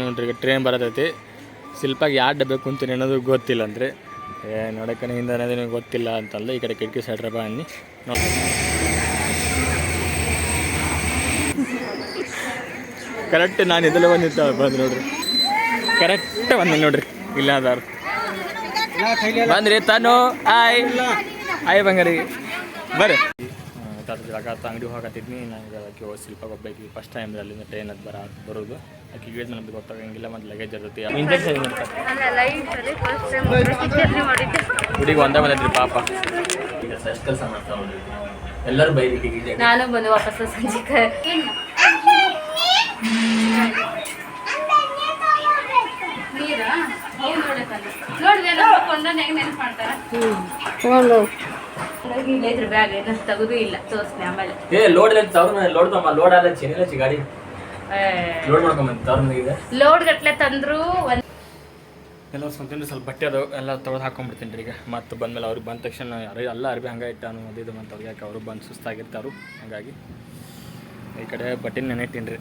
ನೋಡ್ರಿ, ಈಗ ಟ್ರೈನ್ ಬರತೈತಿ. ಶಿಲ್ಪಾಗಿ ಯಾವ ಡಬ್ಬೆ ಕುಂತೀನಿ ಅನ್ನೋದು ಗೊತ್ತಿಲ್ಲ ಅಂದ್ರೆ. ಏ ನೋಡಕ್ಕೆ ಹಿಂದೆ ಅನ್ನೋದು ಗೊತ್ತಿಲ್ಲ ಅಂತಲ್ಲ ಈ ಕಡೆ ಕಿಟಕಿ ಸೈಡ್ರ ಬನ್ನಿ ನೋಡಿ. ಕರೆಕ್ಟ್ ನಾನು ಇದೆಲ್ಲ ಬಂದಿದ್ದ ಬಂದು ನೋಡ್ರಿ. ಕರೆಕ್ಟ್ ಬಂದೆ ನೋಡ್ರಿ ಇಲ್ಲ ಅದಾರ ಬಂದ್ರಿ ತಾನು, ಆಯ್. ಆಯ್ ಬಂಗಾರಿ. ಬರ್ರಿ. ತಾತ ಅಂಗಡಿ ಹೋಗತ್ತಿದ್ನಿ ಹೋಗಿ ಶಿಲ್ಪ ಹೋಗ್ಬೇಕು ಫಸ್ಟ್ ಟೈಮ್ ಅಲ್ಲಿಂದ ಟ್ರೈನ್ ಅದು ಬರ, ಬರೋದು. ನಮ್ದು ಗೊತ್ತಾಗಂಗಿಲ್ಲ ಮತ್ತು ಲಗೇಜ್ ಇರ್ತೈತಿ. ಇಂಜೆಕ್ಷನ್ ಹುಡುಗಿ ಒಂದೇ ಬಂದೈತ್ರಿ ಪಾಪ. ಕೆಲಸ ಮಾಡ್ತಾ ಎಲ್ಲರೂ ಬೈರಿ ನಾನು ಬಂದು ವಾಪಸ್ ಸಂಜೆ ಬ್ಯಾಗ್ ತೆಗೆದು ಇಲ್ಲ ತೋರಿಸ್ತೀನಿ ಆಮೇಲೆ. ಏ ಲೋಡ್ ಲೋಡ್ ತಮ್ಮ ಲೋಡ್ ಆದ ಚೆನ್ನಿಲ್ಲ ಗಾಡಿ. ಲೋಡ್ ಗಟ್ಲೆ ತಂದ್ರು ಒಂದ್ ಎಲ್ಲ ಸ್ವಂತ ಸ್ವಲ್ಪ ಬಟ್ಟೆ ಅದು ಎಲ್ಲ ತೊಳೆದು ಹಾಕೊಂಡ್ಬಿಡ್ತೀನಿ ರೀ ಈಗ. ಮತ್ತು ಬಂದಮೇಲೆ ಅವ್ರಿಗೆ ಬಂದ ತಕ್ಷಣ ಯಾರು ಎಲ್ಲ ಅರ್ಬಿ ಹಂಗೆ ಇಟ್ಟಾನು ಅದು ಇದು ಅಂತ ಅವ್ರಿಗೆ ಯಾಕೆ ಅವರು ಬಂದು ಸುಸ್ತಾಗಿರ್ತಾರು ಹಾಗಾಗಿ ಈ ಕಡೆ ಬಟ್ಟೆ ನೆನೆ ಇಟ್ಟೀನಿ ರೀ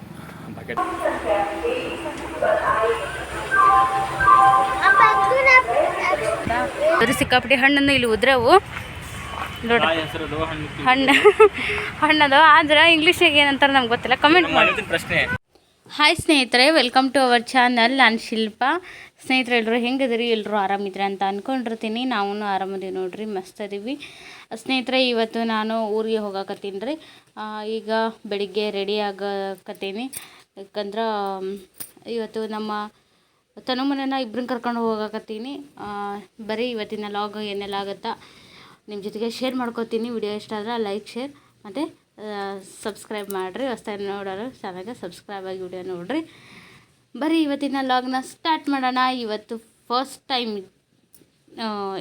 ಬಕೆಟ್ ಅದು ಸಿಕ್ಕಾಪಟ್ಟಿ ಹಣ್ಣನ್ನು ಇಲ್ಲಿ ಉದ್ರವು. ಹೆಸರು ಹಣ್ಣು ಹಣ್ಣು ಹಣ್ಣದು. ಆದ್ರೆ ಇಂಗ್ಲೀಷಿಗೆ ಏನಂತಾರೆ ನಮ್ಗೆ ಗೊತ್ತಿಲ್ಲ. ಕಮೆಂಟ್ ಮಾಡಿ. ಪ್ರಶ್ನೆ. ಹಾಯ್ ಸ್ನೇಹಿತರೆ ವೆಲ್ಕಮ್ ಟು ಅವರ್ ಚಾನಲ್ ನಾನು ಶಿಲ್ಪ. ಸ್ನೇಹಿತರೆ ಎಲ್ಲರೂ ಹೆಂಗದಿರಿ ಎಲ್ಲರೂ ಆರಾಮಿದ್ರೆ ಅಂತ ಅಂದ್ಕೊಂಡಿರ್ತೀನಿ ನಾವೂ ಆರಾಮದೀವಿ ನೋಡ್ರಿ ಮಸ್ತ್ ಅದೀವಿ ಸ್ನೇಹಿತರೆ ಇವತ್ತು ನಾನು ಊರಿಗೆ ಹೋಗಾಕತ್ತೀನಿ ರೀ. ಈಗ ಬೆಳಿಗ್ಗೆ ರೆಡಿ ಆಗಕತ್ತೀನಿ. ಯಾಕಂದ್ರೆ ಇವತ್ತು ನಮ್ಮ ತನು ಮನೆನ ಇಬ್ಬರನ್ನ ಕರ್ಕೊಂಡು ಹೋಗಕತ್ತೀನಿ. ಬರೀ ಇವತ್ತಿನ ಲಾಗ್ ಏನೆಲ್ಲ ಆಗುತ್ತಾ? ನಿಮ್ಮ ಜೊತೆಗೆ ಶೇರ್ ಮಾಡ್ಕೋತೀನಿ. ವಿಡಿಯೋ ಇಷ್ಟ ಆದರೆ ಲೈಕ್, ಶೇರ್ ಮತ್ತು ಸಬ್ಸ್ಕ್ರೈಬ್ ಮಾಡಿರಿ. ಹೊಸ್ದಾಗಿ ನೋಡೋರು ಚಾನಲ್ಗೆ ಸಬ್ಸ್ಕ್ರೈಬ್ ಆಗಿ ವಿಡಿಯೋ ನೋಡಿರಿ. ಬರೀ ಇವತ್ತಿನ ಲಾಗ್ನ ಸ್ಟಾರ್ಟ್ ಮಾಡೋಣ. ಇವತ್ತು ಫಸ್ಟ್ ಟೈಮ್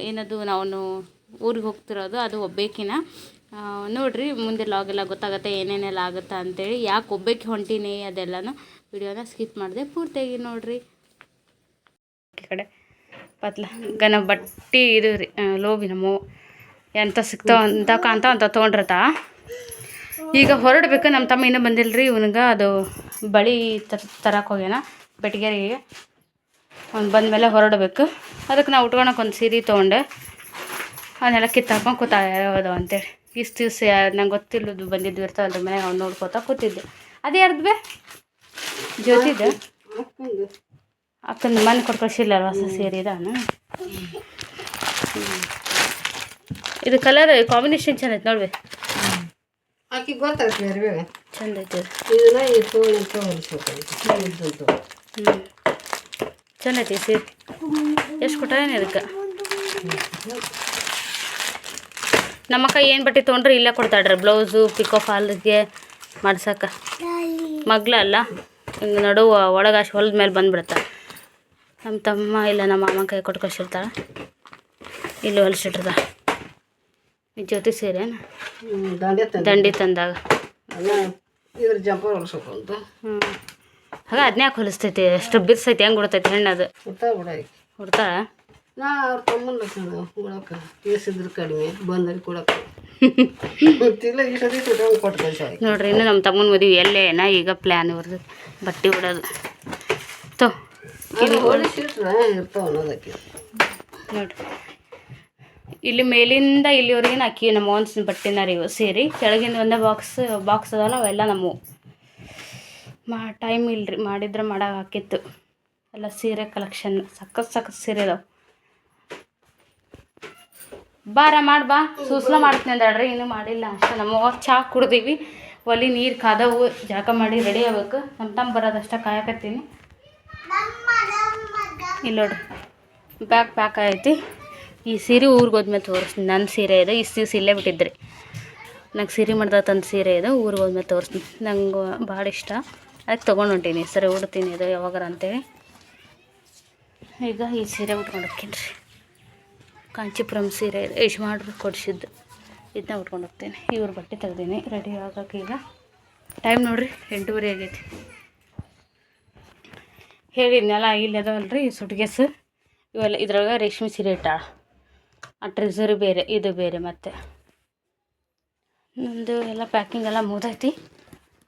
ಏನದು ನಾವು ಊರಿಗೆ ಹೋಗ್ತಿರೋದು, ಅದು ಒಬ್ಬೇಕಿನ. ನೋಡಿರಿ ಮುಂದೆ ಲಾಗ್ ಎಲ್ಲ ಗೊತ್ತಾಗುತ್ತೆ, ಏನೇನೆಲ್ಲ ಆಗುತ್ತಾ ಅಂತೇಳಿ. ಯಾಕೆ ಒಬ್ಬೇಕಿ ಹೊಂಟೀನಿ ಅದೆಲ್ಲನೂ ವಿಡಿಯೋನ ಸ್ಕಿಪ್ ಮಾಡಿದೆ ಪೂರ್ತಿಯಾಗಿ ನೋಡಿರಿ. ಕಡೆ ಪತ್ಲ ಗನ ಬಟ್ಟಿ ಇದು ರೀ ಲೋಬಿ ನಮ್ಮ ಎಂತ ಸಿಗ್ತಾವ ಅಂತ ಕಾಂತ ಅಂತ ತೊಗೊಂಡಿರ್ತಾ ಈಗ ಹೊರಡ್ಬೇಕು, ನಮ್ಮ ತಮ್ಮ ಇನ್ನೂ ಬಂದಿಲ್ಲ ರೀ ಇವನಿಗೆ ಅದು ಬಳಿ ತರಕ್ಕೆ ಹೋಗ್ಯಾನ ಬೆಟಗೇರಿಗೆ ಅವ್ನು ಬಂದಮೇಲೆ ಹೊರಡಬೇಕು. ಅದಕ್ಕೆ ನಾವು ಉಟ್ಕೊಳಕ್ಕೆ ಒಂದು ಸೀರೆ ತೊಗೊಂಡೆ. ಅವನ್ನೆಲ್ಲ ಕಿತ್ತಾಕೊಂಡು ಕೂತ ಯಾವ್ದು ಅಂತೇಳಿ. ಇಷ್ಟು ದಿವಸ ನಂಗೆ ಗೊತ್ತಿಲ್ಲದು ಬಂದಿದ್ದು ಇರ್ತಾವಲ್ರಿ ಮನೆಗೆ ಅವ್ನು ನೋಡ್ಕೋತಾ ಕೂತಿದ್ದೆ. ಅದು ಯಾರ್ದು ಬೇ? ಅಕ್ಕಂದು ಮನೆ ಕೊಟ್ಟು ಕಳ್ಸಿಲ್ಲ ಹೊಸ ಸೀರೆ ಇದಾನ? ಇದು ಕಲರ್ ಕಾಂಬಿನೇಷನ್ ಚೆನ್ನಾಗಿ ನೋಡ್ಬೇಕು ಆಕಿ ಗೊತ್ತಾಗ್ತದೆ ಅರಿವೆ ಚಂದ ಐತೆ. ಇದನ್ನ ಹೊಲಿಸ್ಬೇಕು ಹ್ಞೂ ಚಂದ ಐತಿ ಸೀರೆ ಎಷ್ಟು ಕೊಟ್ಟಾರೇನು ಇದಕ್ಕೆ? ನಮ್ಮಕ್ಕ ಏನು ಬಟ್ಟೆ ತೊಗೊಂಡ್ರೆ ಇಲ್ಲೇ ಕೊಡ್ತಾಳ್ರಿ. ಬ್ಲೌಸು ಪಿಕೋ ಫಾಲ್ಗೆ ಮಾಡ್ಸಕ್ಕೆ ಮಗ್ಲ ಅಲ್ಲ. ಹಿಂಗೆ ನಡುವ ಅಷ್ಟು ಹೊಲದ ಮೇಲೆ ಬಂದ್ಬಿಡತ್ತ. ನಮ್ಮ ತಮ್ಮ ಇಲ್ಲ ನಮ್ಮ ಮಾಮನ ಕೈ ಕೊಟ್ಟು ಕಳ್ಸಿರ್ತಾಳೆ ಇಲ್ಲಿ ಹೊಲಿಸಿಟ್ರದ ಈ ಜೊತೆ ಸೇರೇನ ದಂಡೆ ದಂಡಿ ತಂದಾಗ. ಇದ್ರ ಜಂಪರ್ ಹೊಲಿಸ್ಬೇಕು ಅಂತ. ಹ್ಞೂ ಹಾಗೆ ಅದನ್ನೇ ಯಾಕೆ ಹೊಲಿಸ್ತೈತಿ ಎಷ್ಟು ಬಿರ್ಸೈತಿ ಹೆಂಗೆ ಬಿಡ್ತೈತಿ ಹೆಣ್ಣದು ಹುಡ್ತಾ ಬಿಡ ಹುಡ್ತಾ ನಾ ಅವ್ರ ತಮ್ಮನ ಕೊಡಕ್ಕೆ ಕೇಸಿದ್ರು ಕಡಿಮೆ ಬಂದಲ್ಲಿ ಕೊಡಕ್ಕೆ ಗೊತ್ತಿಲ್ಲ ಈ ಸತಿ ಕೊಟ್ಟು ನೋಡ್ರಿ ಇನ್ನು ನಮ್ಮ ತಮ್ಮನ ಮದುವೆ ಎಲ್ಲೇನ ಈಗ ಪ್ಲ್ಯಾನ್ ಇವ್ರದ್ದು ಬಟ್ಟೆ ಬಿಡೋದು ತೋ ಹೊಲಿಸಿಟ್ರೆ ಇರ್ತಾವ ಅನ್ನೋದಕ್ಕೆ ನೋಡ್ರಿ. ಇಲ್ಲಿ ಮೇಲಿಂದ ಇಲ್ಲಿವರೆಗೆ ಅಕ್ಕಿ ನಮ್ಮ ಒಂದು ಬಟ್ಟೆನ ರೀ ಸೇರಿ ಕೆಳಗಿಂದ ಒಂದೇ ಬಾಕ್ಸ್ ಬಾಕ್ಸ್ ಅದಲ್ಲ ಅವೆಲ್ಲ ನಮ್ಮವು ಮಾ ಟೈಮ್ ಇಲ್ರಿ ಮಾಡಿದ್ರೆ ಮಾಡೋಕೆ ಹಾಕಿತ್ತು. ಎಲ್ಲ ಸೀರೆ ಕಲೆಕ್ಷನ್ ಸಖತ್ ಸಖತ್ ಸೀರೆ ಅದಾವೆ. ಬಾರ ಮಾಡಿ ಬಾ. ಸೂಸ್ಲ ಮಾಡ್ತೀನಿ ಅಂದಾಳ್ರಿ ಇನ್ನೂ ಮಾಡಿಲ್ಲ ಅಷ್ಟೇ. ನಮ್ಮ ಚಹಾ ಕುಡ್ದೀವಿ. ಒಲಿ ನೀರು ಕಾದವು ಜಳಕ ಮಾಡಿ ರೆಡಿ ಆಗ್ಬೇಕು. ನಮ್ಮ ತಮ್ಮ ಬರೋದಷ್ಟ ಕಾಯಕತ್ತೀನಿ. ಇಲ್ಲ ನೋಡ್ರಿ ಬ್ಯಾಗ್ ಪ್ಯಾಕ್ ಐತಿ. ಈ ಸೀರೆ ಊರಿಗೆ ಹೋದ್ಮೇಲೆ ತೋರಿಸ್ತೀನಿ ನನ್ನ ಸೀರೆ ಇದೆ, ಇಷ್ಟು ದಿವ್ಸ ಇಲ್ಲೇ ಬಿಟ್ಟಿದ್ರಿ. ನಂಗೆ ಸೀರೆ ಮಾಡ್ದ ತಂದು ಸೀರೆ ಇದೆ, ಊರಿಗೆ ಹೋದ್ಮೇಲೆ ತೋರಿಸ್ತೀನಿ ನಂಗೆ ಭಾಳ ಇಷ್ಟ. ಅದಕ್ಕೆ ತೊಗೊಂಡು ಹೊಂಟೀನಿ ಸರಿ, ಉಡ್ತೀನಿ ಇದು ಯಾವಾಗಾರ ಅಂತೇಳಿ. ಈಗ ಈ ಸೀರೆ ಉಟ್ಕೊಂಡು ರೀ. ಕಾಂಚೀಪುರಂ ಸೀರೆ ಇದೆ, ಯಜಮಾನ್ರು ಕೊಡಿಸಿದ್ದು. ಇದನ್ನ ಉಟ್ಕೊಂಡು ಹೋಗ್ತೀನಿ ಇವ್ರ ಬಟ್ಟೆ ತೆಗ್ದೀನಿ, ರೆಡಿ ಆಗೋಕೆ ಈಗ. ಟೈಮ್ ನೋಡಿರಿ, ಎಂಟೂವರೆ ಆಗೈತಿ. ಹೇಳಿದ್ನಲ್ಲ ಇಲ್ಲಿ ಅದಾವಲ್ರಿ ಸುಟ್ಗೇಸು. ಇವೆಲ್ಲ ಇದ್ರೊಳಗೆ ರೇಷ್ಮೆ ಸೀರೆ ಇಟ್ಟಾಳ. ಆ ಟ್ರೆಸರ್ ಬೇರೆ, ಇದು ಬೇರೆ ಮತ್ತೆ. ನಮ್ಮದು ಎಲ್ಲ ಪ್ಯಾಕಿಂಗ್ ಎಲ್ಲ ಮುಗ್ದೈತಿ.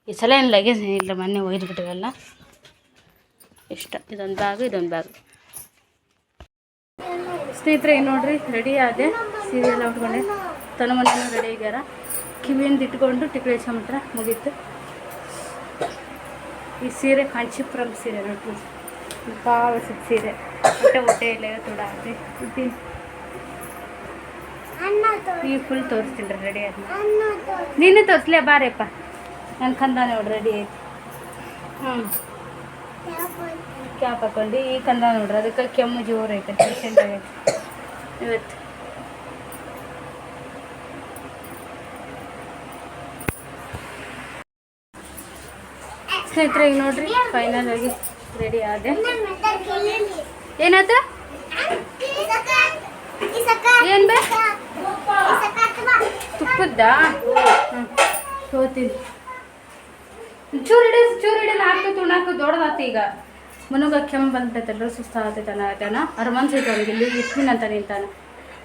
ಈ ಸಲ ಏನು ಲಗೇಜ್ ಇಲ್ಲ ಮೊನ್ನೆ ಒಯ್ದು ಬಿಟ್ಟಿವೆಲ್ಲ ಇಷ್ಟ, ಇದೊಂದು ಬ್ಯಾಗ್ ಇದೊಂದು ಬ್ಯಾಗ್ ಸ್ನೇಹಿತರೆ ನೋಡ್ರಿ ರೆಡಿ ಆದೆ. ಸೀರೆ ಎಲ್ಲ ಉಟ್ಕೊಂಡೆ ತನ್ನ ಮನೆಯೂ ರೆಡಿ ಆಗ್ಯಾರ ಕಿವಿಯಿಂದ ಇಟ್ಕೊಂಡು ಟಿಕ್ಲಿ ಚಮತ್ರ ಮುಗೀತು. ಈ ಸೀರೆ ಕಾಂಚೀಪುರಂ ಸೀರೆ ನೋಡ್ರಿ. ಭಾಳ ಸೀರೆ. ಹೊಟ್ಟೆ ಹೊಟ್ಟೆ ಇಲ್ಲ ತುಡಾಡ್ರಿ ಇದು ಈ ಫುಲ್ ತೋರಿಸ್ತೀನಿ ರೀ ರೆಡಿ ಆಯ್ತು ನೀನು ತೋರಿಸ್ಲೇ ಬಾರಪ್ಪ. ನನ್ನ ಕಂದ ನೋಡಿ ರೆಡಿ ಆಯ್ತು. ಹ್ಞೂ ಕ್ಯಾಪ್ ಹಾಕೊಂಡು ಈ ಕಂದ ನೋಡ್ರಿ ಅದಕ್ಕೆ ಕೆಮ್ಮು ಜೋರು ಐತೆ ಪೇಷಂಟ್ ಆಗೈತೆ ಇವತ್ತು. ಸ್ನೇಹಿತರೆ ಈಗ ನೋಡ್ರಿ ಫೈನಲ್ ಆಗಿ ರೆಡಿ ಆದೆ. ಏನಾಯ್ತು? ಏನು ಬೇ? ತುಪ್ಪದ್ದ? ತೋತೀನಿ ಚೂರು ಇಡ, ಚೂರು ಇಡಲ್ಲ ಹಾಕಿ ತುಣಾಕು ದೊಡ್ಡದಾತು ಈಗ. ಮನುಗ ಕೆಮ್ಮು ಬಂದ್ಬಿಟ್ಟೈತಲ್ಲ ಸುಸ್ತ ಆಗತೈತನ ಆಯ್ತಾನ? ಅರ ಮನ್ಸೈತೆ ಅವ್ನಿಗೆ, ಇಲ್ಲಿ ಇರ್ತೀನಿ ಅಂತ ನಿಂತಾನ.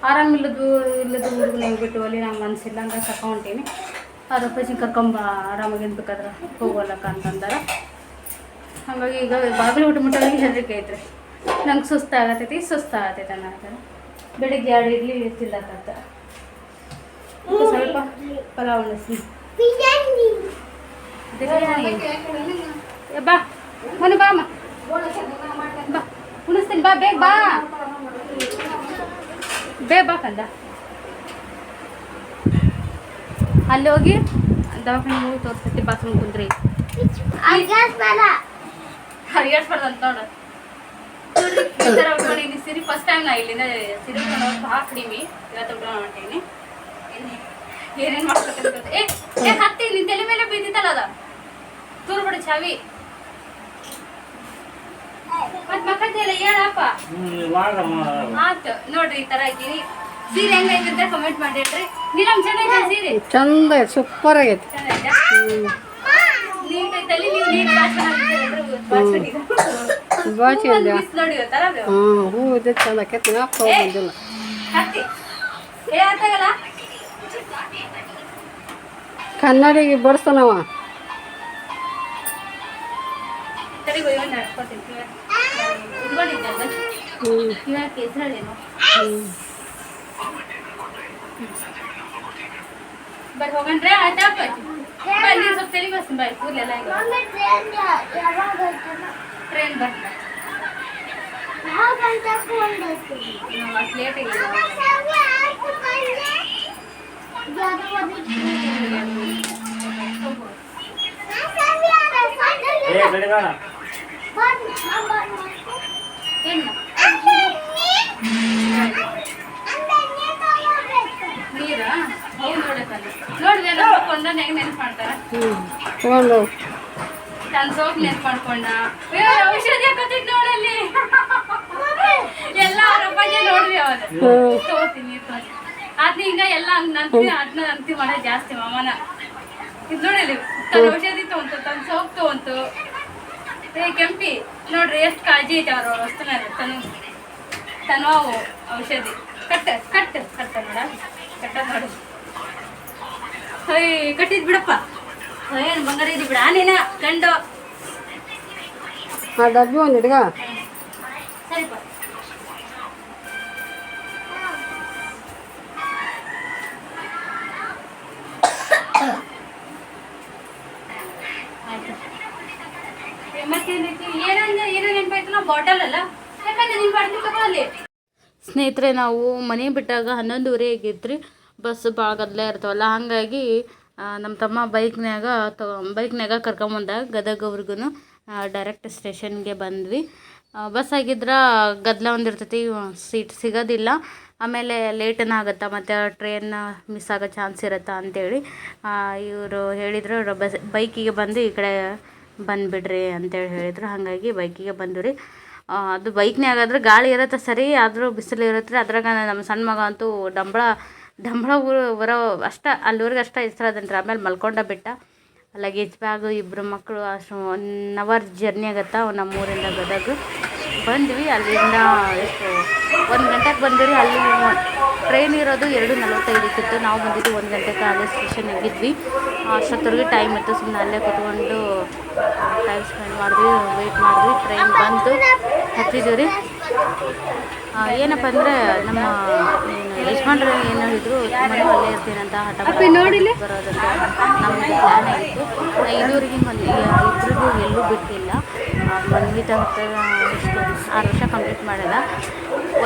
ಆರಾಮಿಲ್ಲದ್ದು ಇಲ್ಲದು ಹುಡುಗನ ಬಿಟ್ಟು ಅಲ್ಲಿ ನಂಗೆ ಮನ್ಸಿಲ್ಲ ಹಂಗೆ ಕರ್ಕೊಂಟೀನಿ ಅವ್ರ ಅಪ್ಪಾಜಿ ಕರ್ಕೊಂಬ, ಆರಾಮಾಗಿ ಇರ್ಬೇಕಾದ್ರೆ ಹೋಗೋಲ್ಲಕ್ಕ ಅಂತಂದಾರ. ಹಾಗಾಗಿ ಈಗ ಬಾಗಿಲು ಊಟಮುಟ್ಟವಾಗಿ ಹೆದರಿಕೆ ಐತ್ರಿ. ನಂಗೆ ಸುಸ್ತು ಆಗತೈತಿ ಸುಸ್ತು ಆಗತೈತೆ ಅನ್ನತ್ತಾರ ಬೆಳಿಗ್ಗೆ ಎರಡು ಇಡ್ಲಿ ತಿಲ್ಲತ್ತ ಸ್ವಲ್ಪ ಪಲಾವ್ ಉಣಿಸಿ ಬಾ. ಮನೆ ಬಾ ಅಮ್ಮ. ಬಾ. ಉಣಿಸ್ತೀನಿ ಬಾ ಬೇಗ ಬಾ. ಬೇಗ ಬಾ ಕಂದ. ಅಲ್ಲಿ ಹೋಗಿ ದವಾಖಾನೆ ಹೋಗಿ ತೋರಿಸ್ತೈತಿ ಬಾತ್ರೂಮ್ ಕುಂದ್ರಿ ಹರಿಯಾಡ್ಸ್ಬಾರ್ದು ಅಂತ ನೋಡು. ಈ ಥರ ಸಿರಿ ಫಸ್ಟ್ ಟೈಮ್ ನಾ ಇಲ್ಲಿಂದ ಸೀರೆ ಉಟ್ಕೊಂಡು ಭಾಳ ಕಡಿಮೆ ಇವತ್ತು ಉಟ್ಕೊಂಡು ಹೊಂಟೀನಿ ಏನೇನು ಮಾಡ್ಕೊತ ಏ ಏ ಹತ್ತಿ ನಿನ್ ತಲೆ ಮೇಲೆ ಬಿದ್ದಿತ್ತಲ್ಲ ಅದ? ತೂರು ಬಿಡು ಚಾವಿ. ಮತ್ ಮಕ್ಕಳ ಹೇಳಪ್ಪ. ಆತು ನೋಡ್ರಿ ಈ ತರ ಆಗಿರಿ ಸೀರೆ ಹೆಂಗೈತೆ ಕಮೆಂಟ್ ಮಾಡಿಡ್ರಿ ನೀರಮ್ ಚೆನ್ನಾಗೈತೆ ಸೀರೆ? ಚಂದ ಸೂಪರ್ ಆಗೈತೆ. ನೀಟ್ ಐತಲ್ಲಿ ನೀವು ನೀಟ್ ಬಾಚಿ ನೋಡಿ ಹ್ಞೂ ಹೂ ಇದೆ ಚಂದ ಆಕೈತಿ. ನಾ ಹೋಗಿ ಹತ್ತಿ. ಏ ಆತಾಗಲ್ಲ? ಇವಾಗ ಕೇಸರೇನು ಬರ್ ಹೋಗಣ್ರೆ ಆಯ್ತಾ? ಅಪ್ಪಾಜಿ ಬಾ ನೀನು ಸ್ವಲ್ಪ ತಲೆ ಬಸ್ತೀನಿ ಬಾಯ್ ಕೂದಲೆಲ್ಲ ಟ್ರೈನ್ ಬರ್ತ ಅಷ್ಟು ಲೇಟ್ ಆಗಿಲ್ಲ. ತನ್ನ ಸೋಪ್ ನೆನ್ಪು ಮಾಡ್ಕೊಂಡ ಏ, ಔಷಧಿ ಹಾಕೋತಿದ್ ನೋಡಲ್ಲಿ ಎಲ್ಲ ಅವ್ರ. ಅಪ್ಪಾಜಿ ನೋಡ್ರಿ ಅವ್ರು ಹ್ಞೂ ತಗೋತೀನಿ ಈಗ ಎಲ್ಲ ಹಂಗ್ ನಂತಿ ಅದ್ನ ನಂತಿ ಮಾಡ ಜಾಸ್ತಿ ಮಾಮನ. ಇದು ನೋಡಿ ತನ್ನ ಔಷಧಿ ತಗೊಂತು ತನ್ನ ಸೋಪ್ ತಗೊಂತು ಏ ಕೆಂಪಿ ನೋಡ್ರಿ ಎಷ್ಟು ಕಾಳಜಿ ಐತೆ ಅವ್ರ ವಸ್ತು ತನು ತನ್ವಾವು ಔಷಧಿ. ಕಟ್ಟ ಕಟ್ ಕಟ್ಟ ನೋಡ ಕಟ್ಟ ನೋಡು ಹೊಯ್ ಕಟ್ಟಿದ್ ಬಿಡಪ್ಪ. ಏನು ಬಂಗಾರ ಇದು ಬಿಡ. ನೀನ ಗಂಡು. ಡಬ್ಬಿ ಒಂದು ಹಿಡ್ಗ ಸರಿಪ ಸ್ನೇಹಿತರೆ, ನಾವು ಮನೆ ಬಿಟ್ಟಾಗ ಹನ್ನೊಂದುವರೆ ಆಗಿತ್ತು ಬಸ್ ಭಾಳ ಗದ್ದಲ ಇರ್ತಾವಲ್ಲ, ಹಾಗಾಗಿ ನಮ್ಮ ತಮ್ಮ ಬೈಕ್ನ್ಯಾಗ ತಗೊ ಬೈಕ್ನ್ಯಾಗ ಕರ್ಕೊಂಬಂದ ಗದಗವ್ರಿಗೂ ಡೈರೆಕ್ಟ್ ಸ್ಟೇಷನ್ಗೆ ಬಂದ್ವಿ. ಬಸ್ ಆಗಿದ್ರೆ ಗದ್ದಲ ಒಂದಿರ್ತೈತಿ ಸೀಟ್ ಸಿಗೋದಿಲ್ಲ. ಆಮೇಲೆ ಲೇಟನ ಆಗುತ್ತಾ ಮತ್ತು ಟ್ರೈನ್ ಮಿಸ್ ಆಗೋ ಚಾನ್ಸ್ ಇರುತ್ತೆ ಅಂತೇಳಿ ಇವರು ಹೇಳಿದರು ಬಸ್ ಬೈಕಿಗೆ ಬಂದು ಈ ಕಡೆ ಬಂದುಬಿಡ್ರಿ ಅಂತೇಳಿ ಹೇಳಿದರು. ಹಾಗಾಗಿ ಬೈಕಿಗೆ ಬಂದು ರೀ. ಅದು ಬೈಕ್ನೇ ಆದ್ರೆ ಗಾಳಿ ಇರುತ್ತೆ ಸರಿ, ಆದರೂ ಬಿಸಿಲು ಇರುತ್ತೆ. ಅದ್ರಾಗ ನಮ್ಮ ಸಣ್ಣ ಮಗ ಅಂತೂ ಡಂಬಳ ಡಂಬಳ ಊರು, ಬರೋ ಅಷ್ಟ ಅಲ್ಲಿವರೆಗೆ ಅಷ್ಟ ಇಷ್ಟ ಅದನ್ರಿ ಆಮೇಲೆ ಮಲ್ಕೊಂಡ ಬಿಟ್ಟ. ಲಗೇಜ್ ಬ್ಯಾಗು ಇಬ್ಬರು ಮಕ್ಕಳು ಅಷ್ಟು ಒನ್ ಅವರ್ ಜರ್ನಿ ಆಗತ್ತೆ ನಮ್ಮೂರಿಂದ ಗದಗ ಬಂದ್ವಿ. ಅಲ್ಲಿಂದ ಎಷ್ಟು ಒಂದು ಗಂಟೆಗೆ ಬಂದಿರಿ ಅಲ್ಲಿ ಟ್ರೈನ್ ಇರೋದು ಎರಡು ನಲವತ್ತೈದಕ್ಕಿತ್ತು ನಾವು ಬಂದಿದ್ದು ಒಂದು ಗಂಟೆಗೆ ಕಾಲೇಜ್ ಸ್ಟೇಷನ್ ಇದ್ವಿ ಅಷ್ಟೊತ್ತವರೆಗೆ ಟೈಮ್ ಇತ್ತು ಸುಮ್ಮನೆ ಅಲ್ಲೇ ಕುತ್ಕೊಂಡು ಟೈಮ್ ಸ್ಪೆಂಡ್ ಮಾಡಿದ್ವಿ ವೆಯ್ಟ್ ಮಾಡಿದ್ವಿ. ಟ್ರೈನ್ ಬಂತು ಹತ್ತಿದ್ವಿ ರೀ ಏನಪ್ಪ ಅಂದರೆ ನಮ್ಮ ಯಜಮಾನ್ರು ಏನು ಹೇಳಿದ್ರು ಮನೆ ಅಲ್ಲೇ ಇರ್ತೀನಿ ಅಂತ ಹಠ ಬರೋದಂತ ನಮಗೆ ಪ್ಲ್ಯಾನ್ ಆಗಿತ್ತು. ಇದುವರೆಗೆ ಒಂದು ಇಬ್ಬರಿಗೂ ಎಲ್ಲೂ ಬಿಟ್ಟಿಲ್ಲ. ಬಂದಿದ್ದ ಎಷ್ಟು ಆರು ವರ್ಷ ಕಂಪ್ಲೀಟ್ ಮಾಡಿದ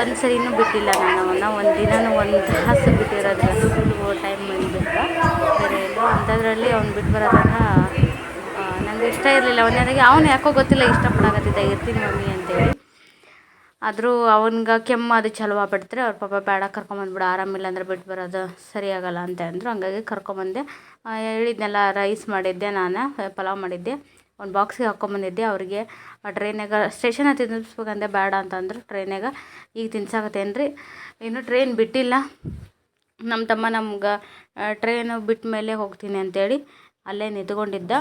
ಒಂದು ಸರಿನೂ ಬಿಟ್ಟಿಲ್ಲ ನಾನು ಅವನ್ನ. ಒಂದು ದಿನನೂ ಒಂದು ತಾಸು ಬಿಟ್ಟಿರೋದಿಲ್ಲ ಸ್ಕೂಲ್ಗೆ ಟೈಮ್ ಬಂದುಬಿಟ್ಟ. ಬೇರೆ ಎಲ್ಲೋ ಅಂಥದ್ರಲ್ಲಿ ಅವ್ನು ಬಿಟ್ಟು ಬರೋದಾಗ ನನಗೆ ಇಷ್ಟ ಇರಲಿಲ್ಲ. ಒಂದನೇದಾಗಿ ಅವನು ಯಾಕೋ ಗೊತ್ತಿಲ್ಲ, ಇಷ್ಟಪಡಾಕತ್ತಿದ್ದ, ಇರ್ತೀನಿ ಮಮ್ಮಿ ಅಂತೇಳಿ. ಆದರೂ ಅವನ್ಗೆ ಕೆಮ್ಮು ಅದು ಚಲೋ ಆಗ್ಬಿಡ್ತಾರೆ ಅವ್ರ ಪಾಪ ಬೇಡ ಕರ್ಕೊಂಬಂದ್ಬಿಡು ಆರಾಮಿಲ್ಲ ಅಂದ್ರೆ ಬಿಟ್ಟು ಬರೋದು ಸರಿ ಆಗಲ್ಲ ಅಂತ ಅಂದರು. ಹಂಗಾಗಿ ಕರ್ಕೊಂಬಂದೆ. ಹೇಳಿದ್ನೆಲ್ಲ ರೈಸ್ ಮಾಡಿದ್ದೆ ನಾನು, ಪಲಾವ್ ಮಾಡಿದ್ದೆ. ಒಂದು ಬಾಕ್ಸಿಗೆ ಹಾಕ್ಕೊಂಬಂದಿದ್ದೆ ಅವ್ರಿಗೆ ಆ ಟ್ರೈನಾಗ ಸ್ಟೇಷನ್ ಹತ್ತಿ ತಿನ್ನಿಸ್ಬೇಕಂದೆ ಬೇಡ ಅಂತಂದ್ರು ಟ್ರೈನಾಗ ಈಗ ತಿನ್ಸಾಕತ್ತೇನು ರೀ ಇನ್ನೂ ಟ್ರೈನ್ ಬಿಟ್ಟಿಲ್ಲ. ನಮ್ಮ ತಮ್ಮ ನಮ್ಗೆ ಟ್ರೈನು ಬಿಟ್ಟ ಮೇಲೆ ಹೋಗ್ತೀನಿ ಅಂತೇಳಿ ಅಲ್ಲೇ ನಿಂತ್ಕೊಂಡಿದ್ದ.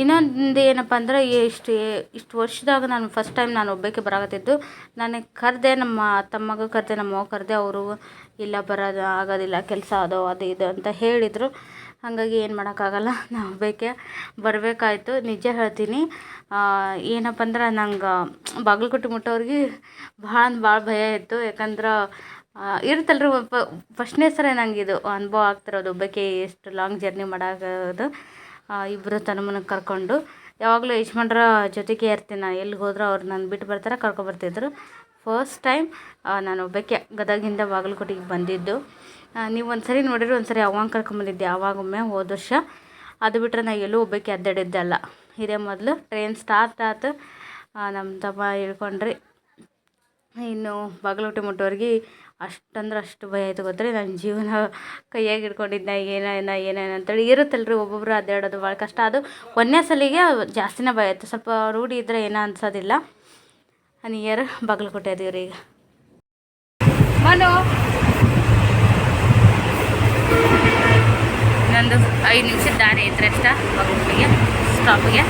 ಇನ್ನೊಂದು ಏನಪ್ಪ ಅಂದ್ರೆ ಇಷ್ಟು ಇಷ್ಟು ವರ್ಷದಾಗ ನಾನು ಫಸ್ಟ್ ಟೈಮ್ ನಾನು ಒಬ್ಬಕ್ಕೆ ಬರಾಕತ್ತಿದ್ದು. ನನಗೆ ಕರೆದೆ ನಮ್ಮ ತಮ್ಮಗ ಕರೆದೆ, ನಮ್ಮ ಕರೆದೆ, ಅವರು ಇಲ್ಲ ಬರೋದು, ಆಗೋದಿಲ್ಲ, ಕೆಲಸ ಅದು ಅದು ಇದು ಅಂತ ಹೇಳಿದರು. ಹಾಗಾಗಿ ಏನು ಮಾಡೋಕ್ಕಾಗಲ್ಲ. ನಾವು ಬೇಕೆ ಬರಬೇಕಾಯ್ತು. ನಿಜ ಹೇಳ್ತೀನಿ. ಏನಪ್ಪ ಅಂದ್ರೆ ನಂಗೆ, ಬಾಗಲಕೋಟೆ ಮುಟ್ಟೋರಿಗೆ ಭಾಳ ಅಂದ್ರೆ ಭಾಳ ಭಯ ಇತ್ತು. ಯಾಕಂದ್ರೆ ಇರುತ್ತಲ್ರಿ ಫಸ್ಟ್ನೇ ಸರಿ ನಂಗೆ ಇದು ಅನುಭವ ಆಗ್ತಿರೋದು ಒಬ್ಬಕ್ಕೆ ಎಷ್ಟು ಲಾಂಗ್ ಜರ್ನಿ ಮಾಡೋದು ಇಬ್ಬರು ತನುಮನ ಕರ್ಕೊಂಡು. ಯಾವಾಗಲೂ ಯಜಮಾನ್ರ ಜೊತೆಗೆ ಇರ್ತೀನಿ ನಾನು. ಎಲ್ಲಿಗೆ ಹೋದ್ರೂ ಅವ್ರು ನನ್ನ ಬಿಟ್ಟು ಬರ್ತಾರೆ ಕರ್ಕೊಬರ್ತಿದ್ರು ಫಸ್ಟ್ ಟೈಮ್ ನಾನು ಒಬ್ಬಕ್ಕೆ ಗದಗಿಂದ ಬಾಗಲಕೋಟೆಗೆ ಬಂದಿದ್ದು. ನೀವು ಒಂದು ಸರಿ ನೋಡಿರಿ ಒಂದು ಸರಿ ಅವಾಗ ಕರ್ಕೊಂಬಂದಿದ್ದೆ, ಅವಾಗೊಮ್ಮೆ ಹೋದ ವರ್ಷ. ಅದು ಬಿಟ್ಟರೆ ನಾ ಎಲ್ಲೂ ಒಬ್ಬಾಕೆ ಅದ್ದಾಡಿದ್ದೆ ಅಲ್ಲ. ಇದೇ ಮೊದಲು ಟ್ರೈನ್ ಸ್ಟಾರ್ಟ್ ಆಯ್ತು ನಮ್ಮ ತಮ್ಮ ಹೇಳ್ಕೊಂಡ್ರಿ, ಇನ್ನು ಬಾಗಲಕೋಟೆ ಮುಟ್ಟೋರಿಗೆ ಅಷ್ಟಂದ್ರೆ ಅಷ್ಟು ಭಯ ಆಯ್ತು ಗೊತ್ತ್ರಿ. ನನ್ನ ಜೀವನ ಕೈಯಾಗಿ ಹಿಡ್ಕೊಂಡಿದ್ದೆ ಏನೇನ ಏನೇನು ಅಂತೇಳಿ ಇರುತ್ತಲ್ರಿ ಒಬ್ಬೊಬ್ರು ಅಡ್ಡಾಡೋದು ಭಾಳ ಕಷ್ಟ. ಅದು ಒಂದನೇ ಸಲಿಗೆ ಜಾಸ್ತಿನೇ ಭಯ ಆಯ್ತು. ಸ್ವಲ್ಪ ರೂಢಿ ಇದ್ದರೆ ಏನೋ ಅನ್ಸೋದಿಲ್ಲ. ನಿಯರ್ ಬಾಗಲಕೋಟೆ ಅದೀವ್ರಿ ಈಗ ಮನು ನಂದು ಐದು ನಿಮಿಷದ ದಾರಿ ಐತೆ ಅಷ್ಟ ಬಾಗಲಕೋಟೆಗೆ ಸ್ಟಾಪಿಗೆ.